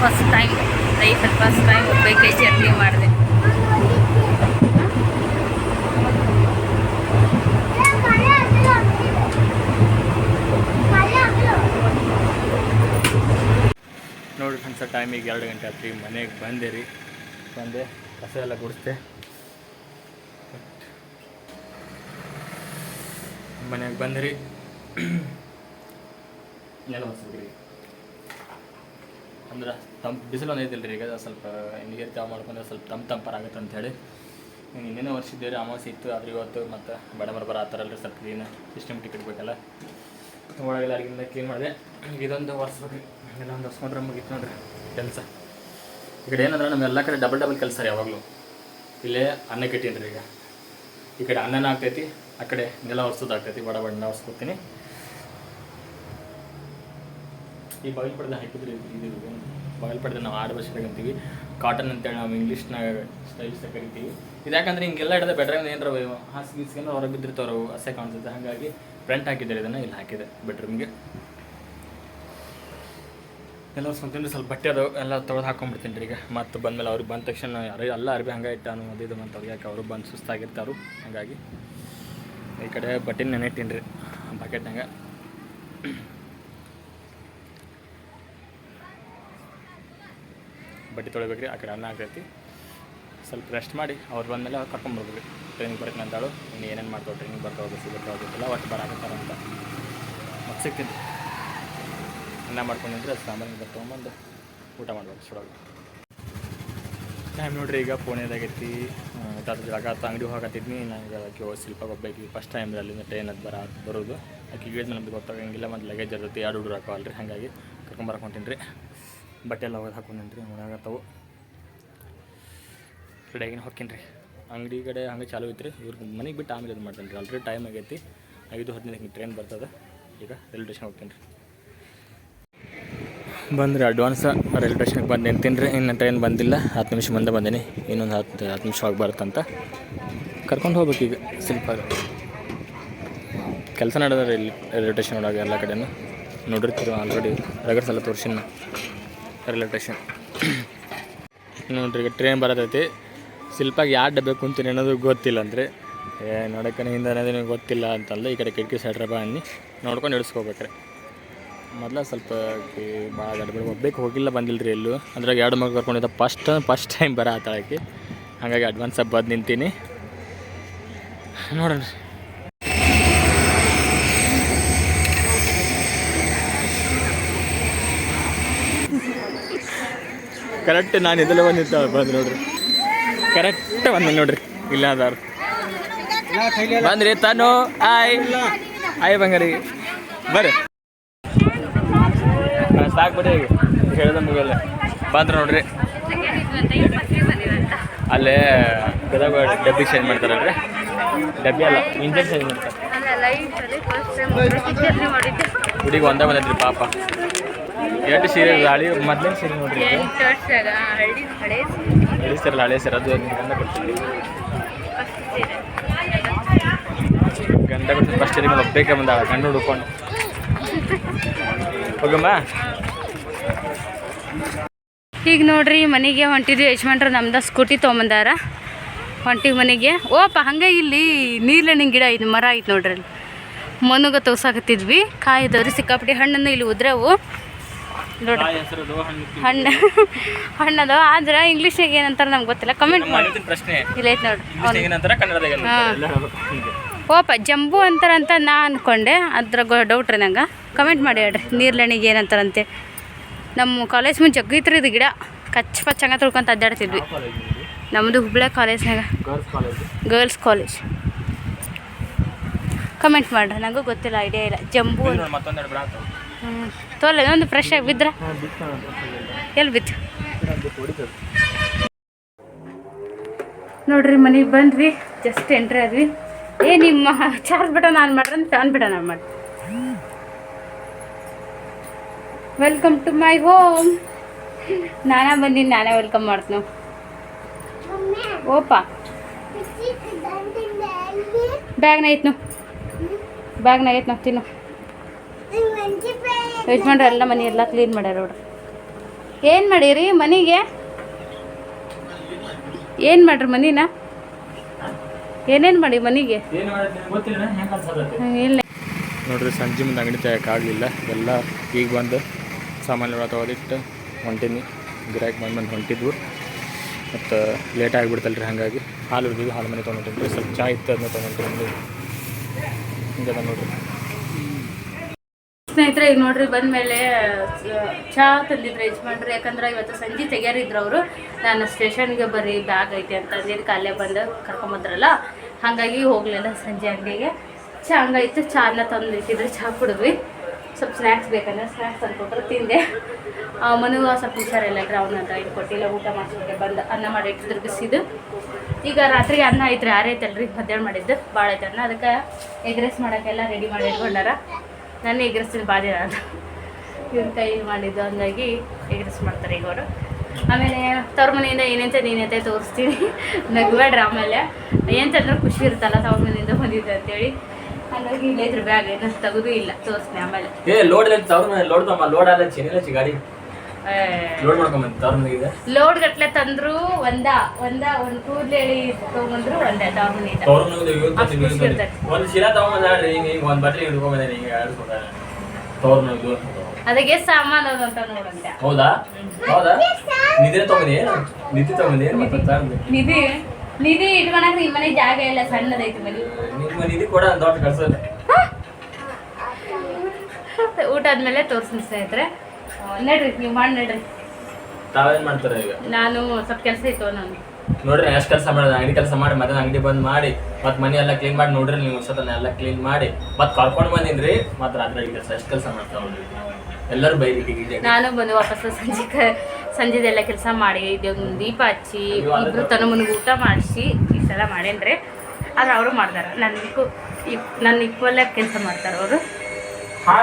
ಫಸ್ಟ್ ಟೈಮ್ ಲೈಫಲ್ಲಿ ಫಸ್ಟ್ ಟೈಮ್ ಒಬ್ಬಕ್ಕೆ ಜರ್ನಿ ಮಾಡಿದೆ. ನೋಡಿ ಫ್ರೆಂಡ್ಸ ಟೈಮಿಗೆ ಎರಡು ಗಂಟೆ ಹತ್ತಿ ಮನೆಗೆ ಬಂದೆ ರೀ. ಬಂದೆ, ಕಸ ಎಲ್ಲ ಗುಡಿಸ್ದೆ. ಮನೆಗೆ ಬಂದ್ರಿ. ನೆಲ ಹೊಸ್ರಿ ಅಂದ್ರೆ ತಂಪು ಬಿಸಿಲು ಒಂದು ರೀ ಈಗ ಸ್ವಲ್ಪ ನೀರು ಚಾವ್ ಮಾಡ್ಕೊಂಡ್ರೆ ಸ್ವಲ್ಪ ತಂಪು ತಂಪರಾಗತ್ತೆ ಅಂತ ಹೇಳಿ. ಇನ್ನೇನೋ ವರ್ಷ ರೀ ಅಮಾವಾಸ್ಯೆ ಇತ್ತು, ಆದ್ರೆ ಇವತ್ತು ಮತ್ತು ಬಡಮರ ಬರ ಆ ಥರ ಅಲ್ಲರಿ ಸ್ವಲ್ಪ ಕ್ಲೀನ್ ಸಿಸ್ಟಮ್ ಟಿಕೆಟ್ ಬೇಕಲ್ಲ ಒಳಗೆಲ್ಲ ಅಡುಗೆಯಿಂದ ಕ್ಲೀನ್ ಮಾಡಿದೆ. ಇದೊಂದು ವರ್ಷ ಎಲ್ಲ ಒಂದು ಹೊಸ್ಕೊಂಡ್ರೆ ಮುಗಿತ್ತು ನೋಡ್ರಿ ಕೆಲಸ. ಈ ಕಡೆ ಏನಂದ್ರೆ ನಮ್ಮ ಎಲ್ಲ ಕಡೆ ಡಬಲ್ ಡಬಲ್ ಕೆಲಸ ರೀ ಯಾವಾಗಲೂ. ಇಲ್ಲೇ ಅನ್ನ ಕೆಟ್ಟೀನಿ ರೀ ಈಗ. ಈ ಕಡೆ ಅನ್ನನ ಆಗ್ತೈತಿ ಆ ಕಡೆ ನೆಲ ಒರೆಸೋದಾಗ್ತೈತಿ, ಬಡ ಬಣ್ಣ ಒರೆಸ್ಕೊತೀನಿ. ಈ ಬಾಗಿಲು ಪಡೆದ ಹಾಕಿದ್ರೆ ಇದು ಬಾಗಿಲು ಪಡೆದ ನಾವು ಆಡು ಬಸ್ ಅಂತೀವಿ ಕಾಟನ್ ಅಂತೇಳಿ ನಾವು ಇಂಗ್ಲೀಷ್ನಾಗ ಸ್ಟೈಲ್ಸ್ ಕರಿತೀವಿ. ಇದು ಯಾಕಂದ್ರೆ ಹಿಂಗೆಲ್ಲ ಹಿಡಿದ ಬೆಡ್ರೂಮ್ ಏನಾರ ಹಾಸಿಗೆ ಗೀಸ್ಕೊಂಡು ಹೊರಗೆ ಬಿದ್ದಿರ್ತಾವೆ ಅಸೆ ಹಸೆ ಕಾಣಿಸುತ್ತೆ. ಹಾಗಾಗಿ ಫ್ರಂಟ್ ಹಾಕಿದ್ದಾರೆ, ಇದನ್ನು ಇಲ್ಲಿ ಹಾಕಿದೆ ಬೆಡ್ರೂಮ್ಗೆ ಎಲ್ಲ ಸ್ವಂತಂದ್ರೆ ಸ್ವಲ್ಪ ಬಟ್ಟೆ ಅದಾವೆ ಎಲ್ಲ ತೊಳೆದು ಹಾಕೊಂಡ್ಬಿಡ್ತೀನಿ ರೀ ಈಗ. ಮತ್ತು ಬಂದಮೇಲೆ ಅವ್ರಿಗೆ ಬಂದ ತಕ್ಷಣ ಯಾರು ಎಲ್ಲ ಅರ್ಬಿ ಹಂಗೆ ಇಟ್ಟಾನು ಅದು ಇದು ಅಂತ ಯಾಕೆ ಅವರು ಬಂದು ಸುಸ್ತಾಗಿರ್ತಾರು ಹಾಗಾಗಿ. ಈ ಕಡೆ ಬಟ್ಟೆ ನೆನೆಟ್ಟಿನಿ ರೀ ಬಕೆಟ್ನಾಗ ಬಟ್ಟೆ ತೊಳಿಬೇಕ್ರಿ, ಆ ಕಡೆ ಅನ್ನ ಆಗ್ತೈತಿ. ಸ್ವಲ್ಪ ರೆಸ್ಟ್ ಮಾಡಿ, ಅವ್ರು ಬಂದಮೇಲೆ ಕರ್ಕೊಂಬರ್ಬೇಕು ಟ್ರೈನಿಂಗ್ ಬರೋಕೆ ಅಂತಾಳು ಇನ್ನು ಏನೇನು ಮಾಡ್ತಾವೆ ಟ್ರೈನಿಂಗ್ ಬರ್ತಾವೆ ಬರ್ತಾವೆ ಗೊತ್ತಿಲ್ಲ ಒಟ್ಟು ಬರಾಕತ್ತಾರಂತ ಮತ್ತೆ ಸಿಗ್ತೀನಿ. ಅನ್ನ ಮಾಡ್ಕೊಂಡಿದ್ರೆ ಸಾಂಬಾರು ಬರ್ತಾ ತೊಗೊಂಬಂದು ಊಟ ಮಾಡ್ಬೇಕು ಸುಡೋದು ಟೈಮ್ ನೋಡ್ರಿ, ಈಗ ಪುಣೆದಾಗೈತಿ ತಾತ ಜಾಗ ಆತ ಅಂಗಡಿ ಹೋಗತ್ತಿದ್ನಿ ನಂಗೆ ಆಕೆ ಸ್ವಲ್ಪ ಒಬ್ಬಾಕಿ ಫಸ್ಟ್ ಟೈಮ್ ಅಲ್ಲಿಂದ ಟ್ರೈನ್ ಅದು ಬರ ಬರೋದು. ಆಕೆ ಹೇಳಿದ್ ನಮ್ಗೆ ಗೊತ್ತಾಗಂಗಿಲ್ಲ ಮತ್ತು ಲಗೇಜ್ ಇರ್ತೈತಿ ಎರಡು ಹುಡುಗರು ಹಾಕೋವಲ್ರಿ, ಹಾಗಾಗಿ ಕರ್ಕೊಂಬರಕ್ಕೆ ಹೊಂಟೀನಿ ರೀ ಬಟ್ಟೆ ಎಲ್ಲ ಒಗೆದು ಹಾಕೊಂಡೇನಿ ರೀ ಒಣಗತ್ತವು ರೆಡಿಯಾಗಿನ ಹೊಕ್ಕೀನಿ ರೀ ಅಂಗಡಿ ಕಡೆ ಹಂಗೆ ಚಾಲು ಐತ್ರಿ. ಇವ್ರಿಗೆ ಮನೆಗೆ ಬಿಟ್ಟು ಆಮೇಲೆ ಇದು ಮಾಡ್ತೇನೆ ರೀ ಆಲ್ರೆಡಿ ಟೈಮ್ ಆಗೈತಿ. ಐದು ಹದಿನೈದು ಟ್ರೈನ್ ಬರ್ತದೆ. ಈಗ ರೈಲ್ವೆ ಸ್ಟೇಷನ್ ಹೋಗ್ತೀನಿ ರೀ ಬಂದ್ರಿ ಅಡ್ವಾನ್ಸ್ ರೈಲ್ವೆ ಸ್ಟೇಷನ್ಗೆ ಬಂದು ನಿಂತೀನಿ ರೀ. ಇನ್ನು ಟ್ರೈನ್ ಬಂದಿಲ್ಲ. ಹತ್ತು ನಿಮಿಷ ಮುಂದೆ ಬಂದೀನಿ. ಇನ್ನೊಂದು ಹತ್ತು ಹತ್ತು ನಿಮಿಷ ಹೋಗಿ ಬರುತ್ತಂತ ಕರ್ಕೊಂಡು ಹೋಗ್ಬೇಕು ಈಗ ಶಿಲ್ಪ ಕೆಲಸ ನಡೆದ ರೈಲ್, ರೈಲ್ವೆ ಸ್ಟೇಷನ್ ಒಳಗೆ ಎಲ್ಲ ಕಡೆನೂ. ನೋಡಿರ್ತೀರಿ ಆಲ್ರೆಡಿ ರಗಡ್ಸ್ ಎಲ್ಲ ತೋರಿಸಿನ. Railway station. ನೋಡ್ರಿ, ಈಗ ಟ್ರೈನ್ ಬರತೈತಿ. ಶಿಲ್ಪಾಗಿ ಯಾರು ಡಬ್ಬೆ ಕುಂತೀನಿ ಅನ್ನೋದು ಗೊತ್ತಿಲ್ಲ ಅಂದರೆ. ಏ ನೋಡಕ್ಕೆ ಹಿಂದೆ ಅನ್ನೋದೇನು ಗೊತ್ತಿಲ್ಲ ಅಂತಲ್ಲ ಈ ಕಡೆ ಕಿಟಕಿ ಸೈಡ್ರ ಅನ್ನಿ. ನೋಡ್ಕೊಂಡು ಇಳಿಸ್ಕೋಬೇಕ್ರೆ. ಮೊದಲ ಸ್ವಲ್ಪ ಭಾಳ ಗಡ್ಬಡಿ ಒಬ್ಬಕ್ಕೆ ಹೋಗಿಲ್ಲ ಬಂದಿಲ್ಲ ರೀ ಎಲ್ಲೂ. ಅದ್ರಾಗ ಎರಡು ಮಗ ಕರ್ಕೊಂಡಿದ್ದ ಫಸ್ಟ್ ಫಸ್ಟ್ ಟೈಮ್ ಬರ ಆತಾಳಕ್ಕೆ ಹಾಗಾಗಿ ಅಡ್ವಾನ್ಸ್ ಆಗಿ ಬಂದು ನಿಂತೀನಿ. ನೋಡೋಣ. ಕರೆಕ್ಟ್ ನಾನು ಇದೆಲ್ಲ ಬಂದಿದ್ದ ಬಂದು ನೋಡ್ರಿ. ಕರೆಕ್ಟ್ ಬಂದ ನೋಡ್ರಿ ಇಲ್ಲ ಅದಾರ ಬಂದ್ರಿ ತಾನು ಆಯ್. ಆಯ್ ಬಂಗಾರಿ. ಬರ್ರಿ. ಸಾಕು ಬಿಡಿ ಈಗ. ಹೇಳ್ದ ಮುಗಿಯಲ್ಲ. ಬಂದ್ರೆ ನೋಡ್ರಿ. ಅಲ್ಲೇ ಗದಗ ಡಬ್ಬಿ ಚೇಂಜ್ ಮಾಡ್ತಾರಲ್ರಿ? ಡಬ್ಬಿ ಅಲ್ಲ ಇಂಜನ್ ಚೇಂಜ್ ಮಾಡ್ತಾರೆ. ಹುಡುಗಿ ಒಂದೇ ಬಂದೈತ್ರಿ ಪಾಪ. ಎಷ್ಟು ಸೀರೆ ಹಳಿ ಮೊದ್ಲೇನು ಸೀರೆ ನೋಡ್ರಿ. ಹಳಿ ಸೀರಲ್ಲ ಹಳೆ ಸೀರೆ. ಅದು ಗಂಧ ಕೊಡ್ತೀವಿ ಗಂಧ ಕೊಡ್ತೀನಿ. ಫಸ್ಟ್ ಮೇಲೆ ಒಬ್ಬಕ್ಕೆ ಬಂದ ಗಂಡು ಹುಡ್ಕೊಂಡು. ಹೋಗಮ್ಮ. ಈಗ ನೋಡ್ರಿ ಮನೆಗೆ ಹೊಂಟಿದ್ವಿ ಯಜಮಾನ್ರು ನಮ್ದು ಸ್ಕೂಟಿ ತೊಗೊಂಬಂದಾರ. ಹೊಂಟಿವಿ ಮನೆಗೆ. ಓಪ ಹಂಗೆ ಇಲ್ಲಿ ನೀರ್ಲೆಣ್ಣಿನ ಗಿಡ ಐದು ಮರ ಐತೆ ನೋಡ್ರಿ ಅಲ್ಲಿ. ಮನುಗ ತೋಸಾಕತ್ತಿದ್ವಿ ಕಾಯಿ ಇದಾವ್ರಿ ಸಿಕ್ಕಾಪಟ್ಟಿ ಹಣ್ಣನ್ನು ಇಲ್ಲಿ ಉದ್ರವು. ನೋಡ್ರಿ. ಹಣ್ಣು ಹಣ್ಣದು ಆದ್ರೆ ಇಂಗ್ಲೀಷ್ನಾಗ ಏನಂತಾರೆ ನಮ್ಗೆ ಗೊತ್ತಿಲ್ಲ. ಕಮೆಂಟ್ ಮಾಡಿ. ಪ್ರಶ್ನೆ. ಇಲ್ಲ ಐತೆ ನೋಡ್ರಿ. ಹಾ. ಓಪ ಜಂಬು ಅಂತಾರಂತ ನಾ ಅಂದ್ಕೊಂಡೆ ಅದ್ರ ಡೌಟ್ ರೀ ನಂಗೆ. ಕಮೆಂಟ್ ಮಾಡಿ ಹೇಳ್ರಿ. ನೀರ್ಲೆಣಿಗೆ ಏನಂತಾರಂತೆ. ನಮ್ಮ ಕಾಲೇಜ್ ಮುಂದೆ ಜಗ್ಗಿತ್ರಿ ಇದು ಗಿಡ. ಕಚ್ಚ ಪಚ್ಚಂಗ ತುಳ್ಕೊಂತ ಅಡ್ಡಾಡ್ತಿದ್ವಿ. ನಮ್ಮದು ಹುಬ್ಳ ಕಾಲೇಜ್ನಾಗ girls college girls college comment ಮಾಡ್ರಿ. ನನಗೂ ಗೊತ್ತಿಲ್ಲ ಐಡಿಯಾ ಇಲ್ಲ. ಜಂಬು ಹ್ಞೂ ತೋಲೆ ಒಂದು ಫ್ರೆಶ್ ಆಗಿ ಬಿದ್ರ? ಎಲ್ಲಿ ಬಿತ್ತು ನೋಡ್ರಿ ಮನೆಗೆ ಬಂದ್ವಿ. ಜಸ್ಟ್ ಎಂಟ್ರಿ ಆದ್ವಿ. ಏ, ನಿಮ್ಮ ಚಾರ್ಜ್ ಬಟನ್ ಆನ್ ಮಾಡ್ರಿ ಫ್ಯಾನ್ ಬಟನ್ ಆನ್ ಮಾಡಿ ವೆಲ್ಕಮ್ ಟು ಮೈ ಹೋಮ್ ನಾನೇ ಬಂದೀನಿ, ನಾನೇ ವೆಲ್ಕಮ್ ಮಾಡ್ತೀನಿ ಓಪಾ. ಬ್ಯಾಗ್ನ ಐತ್ ನಾವು ಬ್ಯಾಗ್ನ ಐತ್ ನಾವು ತಿನ್ನು. ಯಜಮಾನ್ರು ಎಲ್ಲ ಮನೆ ಎಲ್ಲ ಕ್ಲೀನ್ ಮಾಡ್ಯಾರ ನೋಡ್ರಿ ಏನು ಮಾಡೀರಿ ಮನೆಗೆ? ಏನು ಮಾಡ್ರಿ ಮನಿನ? ಏನೇನು ಮಾಡಿ ಮನೆಗೆ? ಹೆಂಗೆ ಇಲ್ಲ ನೋಡ್ರಿ ಸಂಜೆ ಮುಂದೆ ಅಂಗಡಿ ಆಗಲಿಲ್ಲ. ಎಲ್ಲ ಈಗ ಬಂದು ಸಾಮಾನ್ಯ ತೊಗೊದಿಟ್ಟು ಹೊಂಟೀನಿ. ಗಿರಾಕಿ ಬಂದು ಬಂದು ಹೊಂಟಿದ್ವು. ಮತ್ತು ಲೇಟ್ ಆಗಿಬಿಡ್ತಲ್ಲ ರೀ ಹಾಗಾಗಿ. ಹಾಲು ಹಿಡಿದು ಹಾಲು ಮನೆ ತೊಗೊಂಡಿದ್ದೀನಿ ಸ್ವಲ್ಪ ಚಾ ಇತ್ತು ಅದನ್ನ ತೊಗೊಂಡಿದ್ದೀನಿ ಹಿಂಗದ ನೋಡ್ರಿ. ಸ್ನೇಹಿತರೆ, ಈಗ ನೋಡ್ರಿ, ಬಂದ್ಮೇಲೆ ಚಹಾ ತಂದಿದ್ರು ಯಜಮಾನ್ರು. ಯಾಕಂದ್ರೆ ಇವತ್ತು ಸಂಜೆ ತೆಗಿಯಾರಿದ್ರು ಅವರು. ನಾನು ಸ್ಟೇಷನ್ಗೆ ಬರ್ರಿ, ಬ್ಯಾಗ್ ಐತೆ ಅಂತ ಅಂದಿದ್ದು ಅಲ್ಲೇ ಬಂದು ಕರ್ಕೊಂಬಂದ್ರಲ್ಲ ಹಾಗಾಗಿ ಹೋಗಲಿಲ್ಲ ಸಂಜೆ ಅಂಗಡಿಗೆ ಚಹಾ ಹಂಗಾಯ್ತು ಚಾ ತಂದು ಇಟ್ಟಿದ್ರು ಚಹಾ ಕುಡಿದ್ವಿ. ಸ್ವಲ್ಪ ಸ್ನ್ಯಾಕ್ಸ್ ಬೇಕಂದ್ರೆ ಸ್ನ್ಯಾಕ್ಸ್ ತಂದ್ಕೊಟ್ರು, ತಿಂದೆ. ಮನೆಗೂ ಸ್ವಲ್ಪ ಹುಷಾರಿಲ್ಲ ಗ್ರೌಂಡ್ ಅಂತ ಇದು ಕೊಟ್ಟಿಲ್ಲ, ಊಟ ಮಾಡಿಸ್ಬಿಟ್ಟೆ ಬಂದು ಅನ್ನ ಮಾಡಿ ಇಟ್ಟಿದ್ರು ಬಿಸಿದು ಈಗ ರಾತ್ರಿಗೆ ಅನ್ನ ಐತ್ರಿ, ಆರೈತಲ್ರಿ, ಮಧ್ಯಾಹ್ನ ಮಾಡಿದ್ದು ಭಾಳ ಐತೆ ಅನ್ನ ಅದಕ್ಕೆ ಎಗ್ ರೈಸ್ ಮಾಡೋಕ್ಕೆಲ್ಲ ರೆಡಿ ಮಾಡಿ ಇಟ್ಕೊಂಡಾರ. ನಾನು ಎಗ್ ರೈಸಿನ ಬಾದಿನ ನಾನು. ಇವ್ರ ಕೈ ಮಾಡಿದ್ದು ಅಂದಾಗಿ ಎಗ್ ರೈಸ್ ಮಾಡ್ತಾರೆ ಈಗ ಅವರು ಆಮೇಲೆ ತವ್ರ ಮನೆಯಿಂದ ಏನಂತ ನೀನಂತೆ ತೋರಿಸ್ತೀನಿ. ನಗಬೇಡ್ರಿ ಆಮೇಲೆ ಏನಂತಂದ್ರೆ ಖುಷಿ ಇರುತ್ತಲ್ಲ ತವ್ರ ಮನೆಯಿಂದ ಬಂದಿದ್ದೆ ಅಂತೇಳಿ. ಹಾಗಾಗಿ ಇಲ್ಲೇ ಇದ್ರ ಬ್ಯಾಗ್ ಏನು ತೆಗೆದು ಇಲ್ಲ, ತೋರಿಸ್ತೀನಿ ಆಮೇಲೆ. ಏ ಲೋಡ್ ಲೋಡ್ ತಮ್ಮ ಲೋಡ್ ಗಾಡಿ. ಲೋಡ್ ಗಟ್ಲೆ ತಂದ್ರು ಒಂದ ಒಂದ ಒಂದ್ ಕೂದ್ಲು ತಗೊಂಡ್ರು ಒಂದೇ ಮನೆಗೆ ಅದಕ್ಕೆ ಸಾಮಾನು ಅಂತ ನೋಡಂತೆ. ಹೌದಾ? ಹೌದಾ? ನಿದ್ರೆ ತಗೊಂಡಿ ಏನು? ನಿಧಿ ತಗೊಂಡಿ ನಿಧಿ ನಿಧಿ ಇಟ್ಕೊಳಕ್ ಈ ಮನೆ ಜಾಗ ಇಲ್ಲ ಸಣ್ಣದೈತಿ ಮನೆ. ನಿಮ್ಮ ನಿಧಿ ಕೂಡ ದೊಡ್ಡ ಕಳ್ಸೋದು. ಊಟ ಆದ್ಮೇಲೆ ತೋರಿಸ್ತೀನಿ ಸ್ನೇಹಿತರೆ. ನಡ್ರಿ ನೀವು ಮಾಡಿ ನಡ್ರಿ. ತಾವೇನ್ ಮಾಡ್ತಾರೆ ಈಗ? ನಾನು ಸ್ವಲ್ಪ ಕೆಲಸ ಇತ್ತು ನಾನು ನೋಡ್ರಿ ಎಷ್ಟು ಕೆಲಸ ಮಾಡೋದು? ಅಂಗಡಿ ಕೆಲಸ ಮಾಡಿ ಮತ್ತೆ ಅಂಗಡಿ ಬಂದ್ ಮಾಡಿ ಮತ್ತೆ ಮನೆ ಎಲ್ಲ ಕ್ಲೀನ್ ಮಾಡಿ ನೋಡ್ರಿ ನೀವು ಸತನ ಎಲ್ಲ ಕ್ಲೀನ್ ಮಾಡಿ. ಮತ್ತೆ ಕರ್ಕೊಂಡು ಬಂದಿನ್ರಿ ಮತ್ತೆ ರಾತ್ರಿ ಕೆಲಸ ಎಷ್ಟು ಕೆಲಸ ಮಾಡ್ತಾವ ಎಲ್ಲರೂ ಬೈರಿ ನಾನು ಬಂದು ವಾಪಸ್ ಸಂಜೆ ಸಂಜೆದೆಲ್ಲ ಕೆಲಸ ಮಾಡಿ ದೀಪ ಹಚ್ಚಿ ಇಬ್ರು ತನ್ನ ಮುನ್ ಊಟ ಮಾಡಿಸಿ ಈ ಇಷ್ಟೆಲ್ಲ ಮಾಡೇನ್ರಿ. ಆದ್ರೆ ಅವರು ಮಾಡ್ತಾರೆ ನನ್ನ ಇಕ್ಕು ನನ್ನ ಇಕ್ವಲಾಗಿ ಕೆಲಸ ಮಾಡ್ತಾರೆ ಅವರು ಹಾಲು ಖುಷಿಲ್ಲ ಇಷ್ಟ ಬಂದ ಹಾ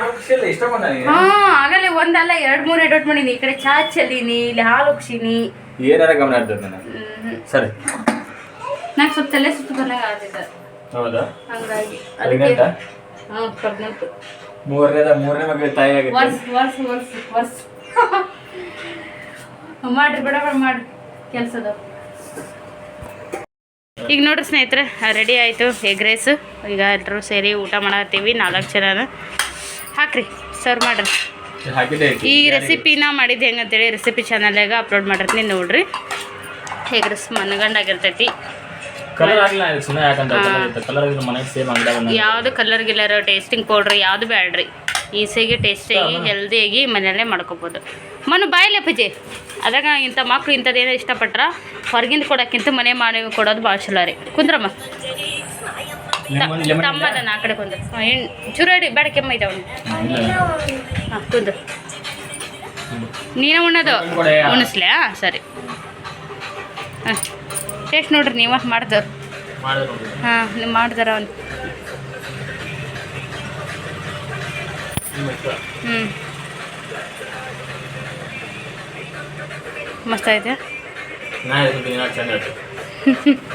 ಆಗಲೇ ಒಂದಲ್ಲ ಎರಡು ಮೂರು ಎಡೋಟ್ ಮಾಡೀನಿ. ಈ ಕಡೆ ಚಾ ಚೆಲ್ಲೀನಿ ಇಲ್ಲಿ ಹಾಲು ಉಗ್ಸೀನಿ ಏನಾರ ಗಮನ ಇರ್ತದೆ ನನಗೆ ಸರಿ. ನಂಗೆ ಸ್ವಲ್ಪ ತಲೆ ಸುತ್ತು ಬಂದಂಗೆ ಆಗ್ತೈತೆ ಹೌದಾ? ಹಂಗಾಗಿ? ಅದಕ್ಕೆ ಹಾಂ ಪ್ರೆಗ್ನೆಂಟ್ ಮೂರನೇದ ಮೂರನೇ ಮಗಳಿಗೆ ತಾಯಿ ಆಗಿದೆ ವರ್ಷ ವರ್ಷ ವರ್ಷ ವರ್ಷ. ಮಾಡ್ರಿ ಬೇಡ ಬೇಡ ಮಾಡ್ರಿ. ಕೆಲಸದ ಈಗ ನೋಡ್ರಿ ಸ್ನೇಹಿತರೆ ರೆಡಿ ಆಯಿತು ಎಗ್ ರೈಸು ಈಗ ಎಲ್ಲರೂ ಸೇರಿ ಊಟ ಮಾಡತ್ತೀವಿ ನಾಲ್ಕು ಜನ ಹಾಕ್ರಿ ಸರ್ವ್ ಮಾಡ್ರಿ ಈ ರೆಸಿಪಿನ ಮಾಡಿದ್ದು ಹೆಂಗಂತೇಳಿ ರೆಸಿಪಿ ಚಾನಲ್ನಾಗ ಅಪ್ಲೋಡ್ ಮಾಡಿರ್ತೀನಿ ನೋಡ್ರಿ. ಹೇಗ್ರಿ ರೈಸ್ ಮನಗಂಡಾಗಿರ್ತೈತಿ. ಯಾವುದು ಕಲರ್ ಗಿಲ್ಲರ್ ಟೇಸ್ಟಿಂಗ್ ಪೌಡ್ರ್ ಯಾವುದು ಬೇಡ್ರಿ ಈಸಿಯಾಗಿ ಟೇಸ್ಟಿಯಾಗಿ ಹೆಲ್ದಿಯಾಗಿ ಮನೆಯಲ್ಲೇ ಮಾಡ್ಕೊಬೋದು. ಮನು ಬಾಯಿಲೆ ಪಜೆ ಅದಾಗ ಇಂಥ ಮಕ್ಳು ಇಂಥದ್ದೇನೋ ಇಷ್ಟಪಟ್ರ ಹೊರಗಿಂದ ಕೊಡೋಕ್ಕಿಂತ ಮನೆ ಮಾಡಿ ಕೊಡೋದು ಭಾಳ ಚಲೋ ರೀ. ಕುಂದ್ರಮ್ಮ. ತಮ್ಮದನ್ನ ಆ ಕಡೆ ಕುಂದ್ರ ಅಡಿ ಬೇಡ ಕೆಮ್ಮ ಇದಾವನು ಹಾಂ ಕುಂದು. ನೀನೇ ಉಣ್ಣೋದು? ಉಣಿಸ್ಲೆ? ಸರಿ. ಹಾಂ ಟೇಸ್ಟ್ ನೋಡ್ರಿ ನೀವು ಮಾಡ್ದವ್ರು. ಹಾಂ ನೀವು ಮಾಡ್ದಾರ ಅವ್ನು. ಹ್ಞೂ ಮಸ್ತ್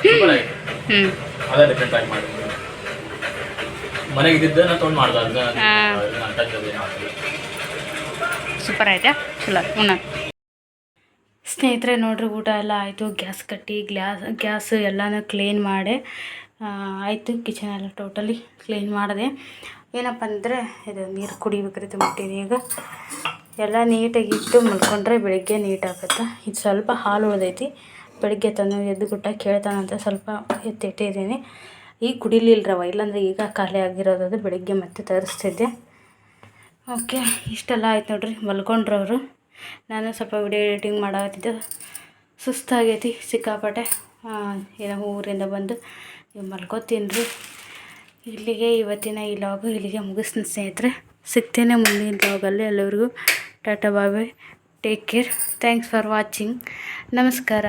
ಸೂಪರ್ ಹ್ಞೂ ಅದೇ ಡಿಫ್ರೆಂಟ್ ಆಗಿ ಮಾಡಿದ್ರು ಮನೆಗೆ ಇದ್ದಿದ್ದ ನಾನು ತೊಗೊಂಡು ಮಾಡ್ದೆ. ಸೂಪರ್ ಆಯ್ತಾ? ಚಲೋ ಉಣ್ಣ ಸ್ನೇಹಿತರೆ ನೋಡ್ರಿ ಊಟ ಎಲ್ಲ ಆಯಿತು. ಗ್ಯಾಸ್ ಕಟ್ಟಿ ಗ್ಲಾಸ್ ಗ್ಯಾಸ್ ಎಲ್ಲಾನು ಕ್ಲೀನ್ ಮಾಡಿ ಆಯಿತು. ಕಿಚನ್ ಎಲ್ಲ ಟೋಟಲಿ ಕ್ಲೀನ್ ಮಾಡಿದೆ. ಏನಪ್ಪ ಅಂದರೆ ಇದು ನೀರು ಕುಡಿಬೇಕ್ರಿ ತುಂಬಿಟ್ಟಿದೆ ಈಗ. ಎಲ್ಲ ನೀಟಾಗಿ ಇಟ್ಟು ಮಲ್ಕೊಂಡ್ರೆ ಬೆಳಿಗ್ಗೆ ನೀಟಾಗುತ್ತೆ ಇದು ಸ್ವಲ್ಪ ಹಾಲು ಉಳ್ದೈತಿ. ಬೆಳಿಗ್ಗೆ ತಂದು ಎದ್ದು ಗುಟ್ಟ ಕೇಳ್ತಾನಂತ. ಸ್ವಲ್ಪ ಎತ್ತಿಟ್ಟಿದ್ದೀನಿ. ಈಗ ಕುಡಿಲಿಲ್ರವ ಇಲ್ಲಾಂದ್ರೆ ಈಗ ಖಾಲಿ ಆಗಿರೋದು ಬೆಳಗ್ಗೆ ಮತ್ತೆ ತರಿಸ್ತಿದ್ದೆ ಓಕೆ, ಇಷ್ಟೆಲ್ಲ ಆಯ್ತು ನೋಡ್ರಿ, ಮಲ್ಕೊಂಡ್ರವರು. ನಾನು ಸ್ವಲ್ಪ ವಿಡಿಯೋ ಎಡಿಟಿಂಗ್ ಮಾಡಾಕತ್ತಿದ್ದೆ. ಸುಸ್ತಾಗೈತಿ ಸಿಕ್ಕಾಪಟ್ಟೆ. ಏನೋ ಊರಿಂದ ಬಂದು ನೀವು ಮಲ್ಕೋತೀನಿ ರೀ ಇಲ್ಲಿಗೆ ಇವತ್ತಿನ ಈ ಲಾಗು ಇಲ್ಲಿಗೆ ಮುಗಿಸ್ತೀನಿ ಸ್ನೇಹಿತರೆ. ಸಿಗ್ತೇನೆ ಮುಂದಿನ ಲಾಗಲ್ಲಿ ಎಲ್ಲರಿಗೂ tata bye bye take care thanks for watching ನಮಸ್ಕಾರ.